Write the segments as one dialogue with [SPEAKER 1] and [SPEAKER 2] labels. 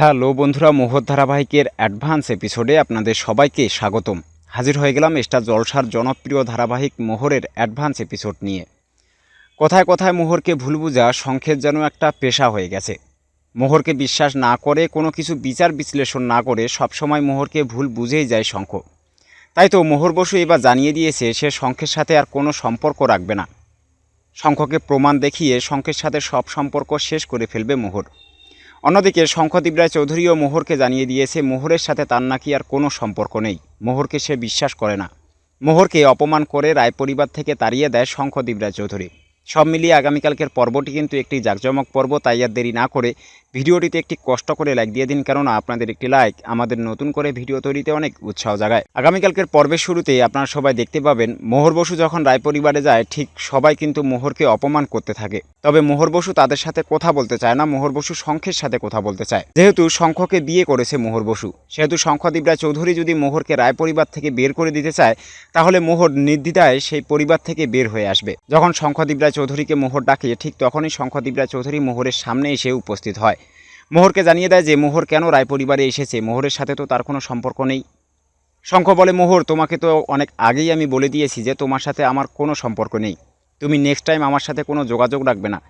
[SPEAKER 1] Hello বন্ধুরা, মোহর ধারাবাহিকের advance এপিসোডে আপনাদের সবাইকে স্বাগতম। হাজির হয়ে গেলাম স্টার জলসার জনপ্রিয় ধারাবাহিক মোহরের অ্যাডভান্স এপিসোড নিয়ে। কথায় কথায় মোহরকে ভুল বুঝা শঙ্খের যেন একটা পেশা হয়ে গেছে। মোহরকে বিশ্বাস না করে, কোনো কিছু বিচার বিশ্লেষণ না করে সবসময় মোহরকে ভুল বুঝেই যায় শঙ্খ। তাই তো মোহর বসু এবার জানিয়ে দিয়েছে, সে শঙ্খের সাথে আর কোনো সম্পর্ক রাখবে না। শঙ্খকে প্রমাণ দেখিয়ে শঙ্খের সাথে সব সম্পর্ক শেষ করে ফেলবে মোহর। অন্যদিকে শঙ্খদীপ রায় চৌধুরীও মোহরকে জানিয়ে দিয়েছে, মোহরের সাথে তার নাকি আর কোনো সম্পর্ক নেই। মোহরকে সে বিশ্বাস করে না। মোহরকে অপমান করে রায় পরিবার থেকে তাড়িয়ে দেয় শঙ্খদীপ রায় চৌধুরী। সব মিলিয়ে আগামীকালকের পর্বটি কিন্তু একটি জাঁকজমক পর্ব, তাই আর দেরি না করে ভিডিওটিতে একটি কষ্ট করে লাইক দিয়ে দিন, কেননা আপনাদের একটি লাইক আমাদের নতুন করে ভিডিও তৈরিতে অনেক উৎসাহ জাগায়। আগামীকালকের পর্বের শুরুতে আপনারা সবাই দেখতে পাবেন, মোহর বসু যখন রায় পরিবারে যায়, ঠিক সবাই কিন্তু মোহরকে অপমান করতে থাকে। তবে মোহর বসু তাদের সাথে কথা বলতে চায় না, মোহর বসু শঙ্খের সাথে কথা বলতে চায়। যেহেতু শঙ্খকে বিয়ে করেছে মোহর বসু, সেহেতু শঙ্খদীপ রায় চৌধুরী যদি মোহরকে রায় পরিবার থেকে বের করে দিতে চায়, তাহলে মোহর নির্দ্বিধায় সেই পরিবার থেকে বের হয়ে আসবে। যখন শঙ্খদীপ রায় চৌধুরীকে মোহর ডাকে, ঠিক তখনই শঙ্খদীপ রায় চৌধুরী মোহরের সামনে এসে উপস্থিত হয়। মোহরকে জানিয়ে দেয় যে, মোহর কেন রায় পরিবারে এসেছে? মোহরের সাথে তো তার কোনো সম্পর্ক নেই। শঙ্খ বলে, মোহর, তোমাকে তো অনেক আগেই আমি বলে দিয়েছি যে, তোমার সাথে আমার কোনো সম্পর্ক নেই। তুমি নেক্সট টাইম আমার সাথে কোনো যোগাযোগ রাখবে না।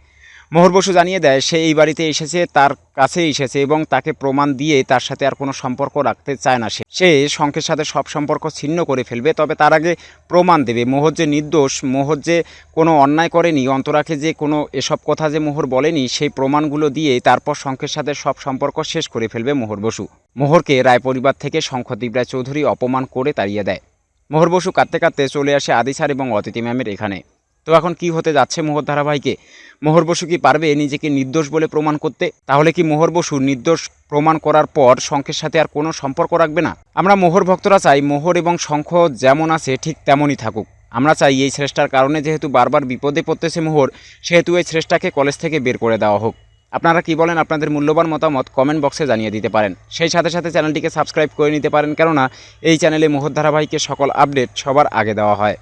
[SPEAKER 1] মোহর বসু জানিয়ে দেয়, সে এই বাড়িতে এসেছে, তার কাছে এসেছে এবং তাকে প্রমাণ দিয়ে তার সাথে আর কোনো সম্পর্ক রাখতে চায় না সে। সে শঙ্খের সাথে সব সম্পর্ক ছিন্ন করে ফেলবে, তবে তার আগে প্রমাণ দেবে। মোহর যে নির্দোষ, মোহর যে কোনো অন্যায় করেনি, অন্তরাকে যে কোনো এসব কথা যে মোহর বলেনি, সেই প্রমাণগুলো দিয়ে তারপর শঙ্খের সাথে সব সম্পর্ক শেষ করে ফেলবে মোহর বসু। মোহরকে রায় পরিবার থেকে শঙ্খদীপ রায় চৌধুরী অপমান করে তাড়িয়ে দেয়। মোহর বসু কাঁদতে কাঁদতে চলে আসে আদিসার এবং অতিথি ম্যামের এখানে। তো এখন কি হতে যাচ্ছে মোহর ধারাবাহিকে? মোহর বসু কি পারবে নিজেকে নির্দোষ বলে প্রমাণ করতে? তাহলে কি মোহর বসু নির্দোষ প্রমাণ করার পর শঙ্খের সাথে আর কোনো সম্পর্ক রাখবে না? আমরা মোহর ভক্তরা চাই মোহর এবং শঙ্খ যেমন আছে ঠিক তেমনই থাকুক। আমরা চাই এই শ্রেষ্ঠার কারণে যেহেতু বারবার বিপদে পড়তেছে মোহর, সেহেতু এই শ্রেষ্ঠাকে কলেজ থেকে বের করে দেওয়া হোক। আপনারা কি বলেন? আপনাদের মূল্যবান মতামত কমেন্ট বক্সে জানিয়ে দিতে পারেন। সেই সাথে সাথে চ্যানেলটিকে সাবস্ক্রাইব করে নিতে পারেন। কেননা এই চ্যানেলে মোহর ধারাবাহিকের সকল আপডেট সবার আগে দেওয়া হয়।